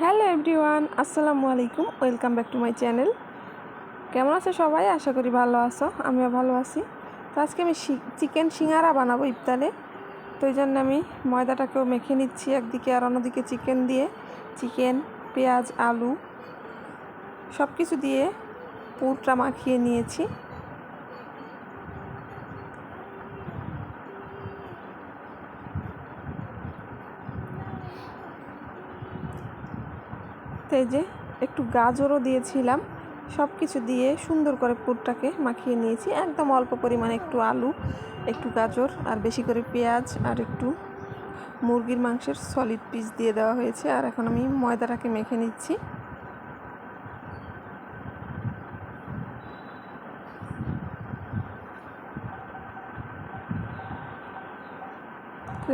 Hello everyone, আসসালামু আলাইকুম, welcome back to my channel. কেমন আছে সবাই? আশা করি ভালো আছো, আমিও ভালো আছি। তো আজকে আমি চিকেন সিঙ্গারা বানাবো ইফতারে। তো এই জন্য আমি ময়দাটাকেও মেখে নিচ্ছি, একদিকে আর অন্যদিকে চিকেন দিয়ে। চিকেন, পেঁয়াজ, আলু সব কিছু দিয়ে পুরটা মাখিয়ে নিয়েছি। এই যে একটু গাজরও দিয়েছিলাম সব কিছু দিয়ে সুন্দর করে পুরটাকে মাখিয়ে নিয়েছি। একদম অল্প পরিমাণে একটু আলু, একটু গাজর, আর বেশি করে পেঁয়াজ, আর একটু মুরগির মাংসের সলিড পিস দিয়ে দেওয়া হয়েছে। আর এখন আমি ময়দাটাকে মেখে নিচ্ছি।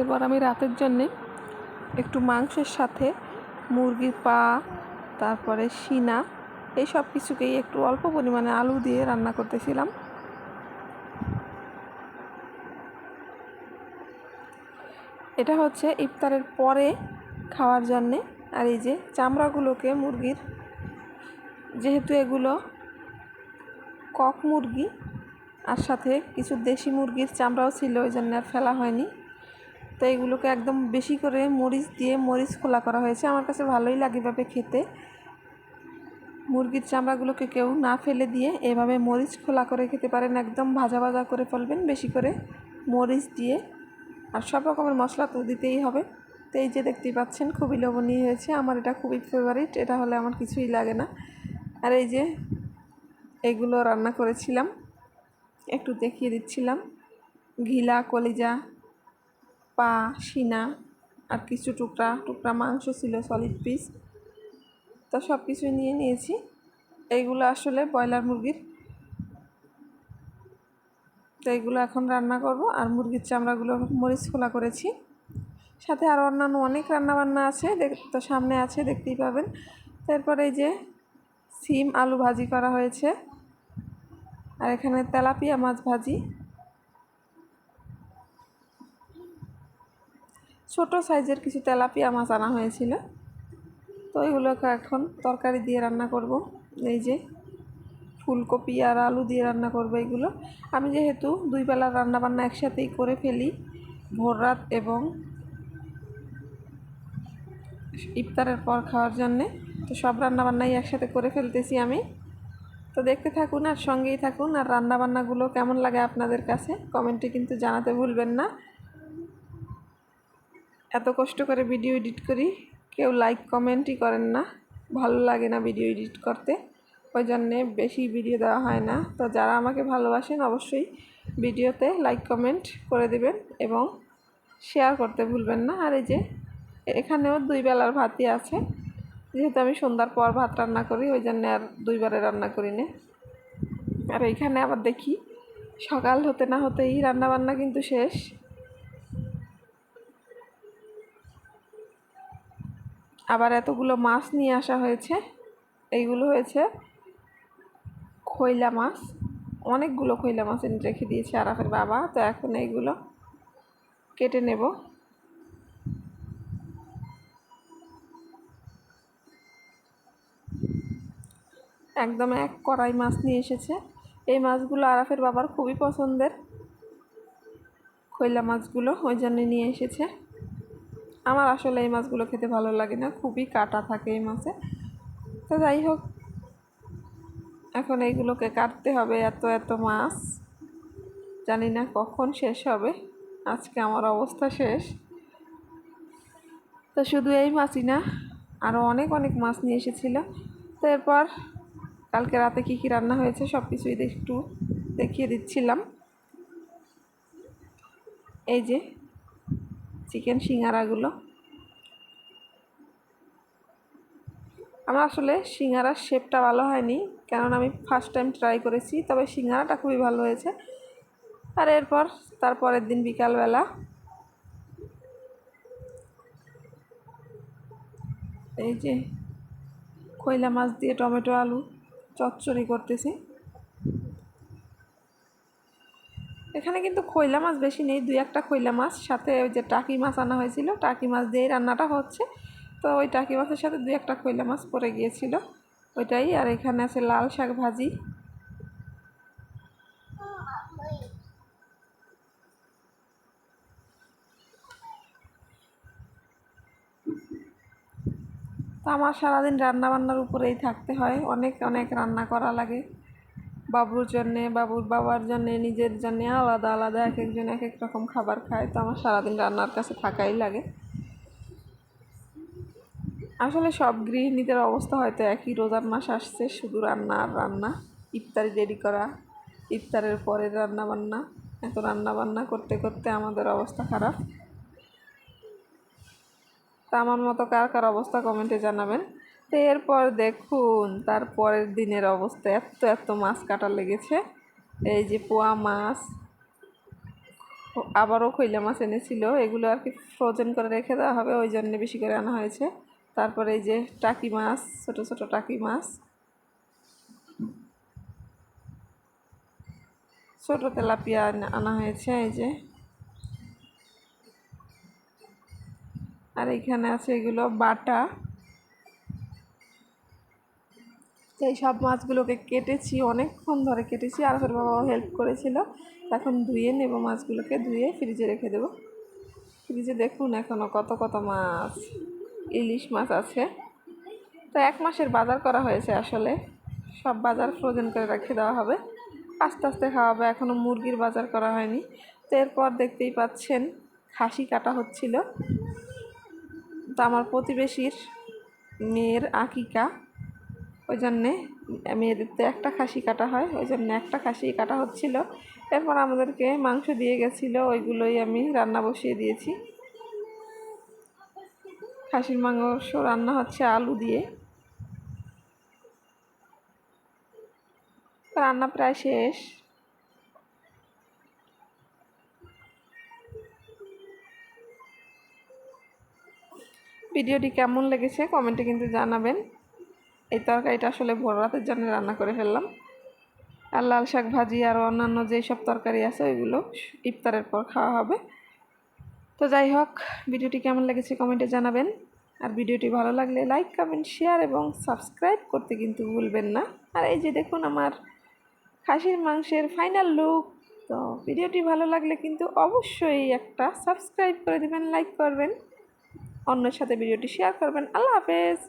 এবার আমি রাতের জন্যে একটু মাংসের সাথে মুরগির পা তারপরে সিনা এই সব কিছুকেই একটু অল্প পরিমাণে আলু দিয়ে রান্না করতেছিলাম। এটা হচ্ছে ইফতারের পরে খাওয়ার জন্যে। আর এই যে চামড়াগুলোকে মুরগির, যেহেতু এগুলো কক মুরগি, আর সাথে কিছু দেশি মুরগির চামড়াও ছিল, ওই জন্য আর ফেলা হয়নি। তো এগুলোকে একদম বেশি করে মরিচ দিয়ে মরিচ খোলা করা হয়েছে। আমার কাছে ভালোই লাগে এভাবে খেতে। মুরগির চামড়াগুলোকে কেউ না ফেলে দিয়ে এভাবে মরিচ খোলা করে খেতে পারেন। একদম ভাজা ভাজা করে ফেলবেন বেশি করে মরিচ দিয়ে। আর সব রকমের মশলা তো দিতেই হবে। তো এই যে দেখতেই পাচ্ছেন, খুবই লবণীয় হয়েছে। আমার এটা খুবই ফেভারিট এটা হলে আমার কিছুই লাগে না। আর এই যে এগুলো রান্না করেছিলাম, একটু দেখিয়ে দিচ্ছিলাম। ঘিলা, কলিজা, পা সিনা আর কিছু টুকরা টুকরা মাংস ছিল সলিড পিস তো সব কিছুই নিয়ে নিয়েছি। এইগুলো আসলে ব্রয়লার মুরগির। তো এইগুলো এখন রান্না করব আর মুরগির চামড়াগুলো মরিচ খোলা করেছি। সাথে আরও অন্যান্য অনেক রান্নাবান্না আছে তো সামনে আছে, দেখতেই পাবেন। তারপরে এই যে সিম আলু ভাজি করা হয়েছে। আর এখানে তেলাপিয়া মাছ ভাজি। ছোট সাইজের কিছু তেলাপিয়া মাছ আনা হয়েছিল। তো ওইগুলোকে এখন তরকারি দিয়ে রান্না করব। এই যে ফুলকপি আর আলু দিয়ে রান্না করব এগুলো। আমি যেহেতু দুই বেলার রান্নাবান্না একসাথেই করে ফেলি, ভোর রাত এবং ইফতারের পর খাওয়ার জন্যে, তো সব রান্নাবান্নাই একসাথে করে ফেলতেছি আমি। তো দেখতে থাকুন আর সঙ্গেই থাকুন আর রান্নাবান্নাগুলো কেমন লাগে আপনাদের কাছে, কমেন্টে কিন্তু জানাতে ভুলবেন না। এত কষ্ট করে ভিডিও এডিট করি কেউ লাইক কমেন্টই করেন না। ভালো লাগে না ভিডিও এডিট করতে। ওই জন্যে বেশি ভিডিও দেওয়া হয় না। তো যারা আমাকে ভালোবাসেন, অবশ্যই ভিডিওতে লাইক কমেন্ট করে দেবেন এবং শেয়ার করতে ভুলবেন না। আর এই যে, এখানেও দুই বেলার ভাতই আছে। যেহেতু আমি সন্ধ্যার পর ভাত রান্না করি, ওই জন্য আর দুইবারে রান্না করি না। আর এইখানে আবার দেখি, সকাল হতে না হতেই রান্নাবান্না কিন্তু শেষ। আবার এতগুলো মাছ নিয়ে আসা হয়েছে। এইগুলো হয়েছে খৈলা মাছ। অনেকগুলো খৈলা মাছ এনে রেখে দিয়েছে আরাফের বাবা। তো এখন এইগুলো কেটে নেব। একদম এক কড়াই মাছ নিয়ে এসেছে। এই মাছগুলো আরাফের বাবার খুবই পছন্দের। খৈলা মাছগুলো ওই জন্য নিয়ে এসেছে। আমার আসলে এই মাছগুলো খেতে ভালো লাগে না, খুবই কাটা থাকে এই মাছে। তো যাই হোক, এখন এইগুলোকে কাটতে হবে এত এত মাছ। জানি না কখন শেষ হবে, আজকে আমার অবস্থা শেষ। তো শুধু এই মাছই না আরও অনেক অনেক মাছ নিয়ে এসেছিল। তো এরপর কালকে রাতে কী কী রান্না হয়েছে সব কিছুই একটু দেখিয়ে দিচ্ছিলাম। এই যে চিকেন সিঙ্গারাগুলো। আমার আসলে সিঙ্গারার শেপটা ভালো হয়নি কেননা আমি ফার্স্ট টাইম ট্রাই করেছি, তবে সিঙ্গারাটা খুবই ভালো হয়েছে। আর এরপর তারপরের দিন বিকালবেলা এই যে খৈলা মাছ দিয়ে টমেটো আলু চচ্চড়ি করতেছি। এখানে কিন্তু খৈলা মাছ বেশি নেই, দুই একটা খৈলা মাছ, সাথে ওই যে টাকি মাছ আনা হয়েছিল। টাকি মাছ দিয়েই রান্নাটা হচ্ছে। তো ওই টাকি মাছের সাথে দু একটা খৈলা মাছ পড়ে গিয়েছিল। ওইটাই, আর এখানে আছে লাল শাক ভাজি। তো আমার সারাদিন রান্নাবান্নার উপরেই থাকতে হয়। অনেক অনেক রান্না করা লাগে। বাবুর জন্যে, বাবুর বাবার জন্যে, নিজের জন্যে আলাদা আলাদা এক একজন এক এক রকম খাবার খায়। তো আমার সারাদিন রান্নার কাছে থাকাই লাগে। আসলে সব গৃহিণীদের অবস্থা হয়তো একই। রোজার মাস আসছে, শুধু রান্না আর রান্না। ইফতারি দেরি করা, ইফতারের পরের রান্না বান্না এত রান্না বান্না করতে করতে আমাদের অবস্থা খারাপ। তা আমার মতো কার কার অবস্থা কমেন্টে জানাবেন। এরপর দেখুন, তার পরের দিনের অবস্থা। এত এত মাছ কাটা লেগেছে। এই যে পোয়া মাছ, আবারও খৈলা মাছ এনেছিল। এগুলো আর কি ফ্রোজেন করে রেখে দেওয়া হবে, ওই জন্য বেশি করে আনা হয়েছে। তারপরে এই যে টাকি মাছ, ছোট ছোট টাকি মাছ। ছোট তেলাপিয়া আনা হয়েছে এই যে। আর এখানে আছে এগুলো বাটা। তো এই সব মাছগুলোকে কেটেছি, অনেকক্ষণ ধরে কেটেছি। আর ওর বাবাও হেল্প করেছিল। এখন ধুয়ে নেব মাছগুলোকে, ধুয়ে ফ্রিজে রেখে দেবো। ফ্রিজে দেখুন এখনও কত কত মাছ, ইলিশ মাছ আছে। তো এক মাসের বাজার করা হয়েছে আসলে। সব বাজার ফ্রোজেন করে রেখে দেওয়া হবে। আস্তে আস্তে খাওয়া হবে এখনও মুরগির বাজার করা হয়নি। তো এরপর দেখতেই পাচ্ছেন, খাসি কাটা হচ্ছিল। তো আমার প্রতিবেশীর মেয়ের আকিকা। ওই জন্যে মেয়েদের তো একটা খাসি কাটা হয় ওই জন্য একটা খাসি কাটা হচ্ছিল। এরপর আমাদেরকে মাংস দিয়ে গেছিল, ওইগুলোই আমি রান্না বসিয়ে দিয়েছি। খাসির মাংস রান্না হচ্ছে আলু দিয়ে। রান্না প্রায় শেষ। ভিডিওটি কেমন লেগেছে কমেন্টে কিন্তু জানাবেন। এই তরকারিটা আসলে ভোর রাতের জন্য রান্না করে ফেললাম। আর লাল শাক ভাজি আর অন্যান্য যেই সব তরকারি আছে, ওইগুলো ইফতারের পর খাওয়া হবে। তো যাই হোক, ভিডিওটি কেমন লেগেছে কমেন্টে জানাবেন। আর ভিডিওটি ভালো লাগলে লাইক, কমেন্ট, শেয়ার এবং সাবস্ক্রাইব করতে কিন্তু ভুলবেন না। আর এই যে দেখুন আমার খাসির মাংসের ফাইনাল লুক তো ভিডিওটি ভালো লাগলে কিন্তু অবশ্যই একটা সাবস্ক্রাইব করে দেবেন, লাইক করবেন। অন্যের সাথে ভিডিওটি শেয়ার করবেন। আল্লাহ হাফেজ।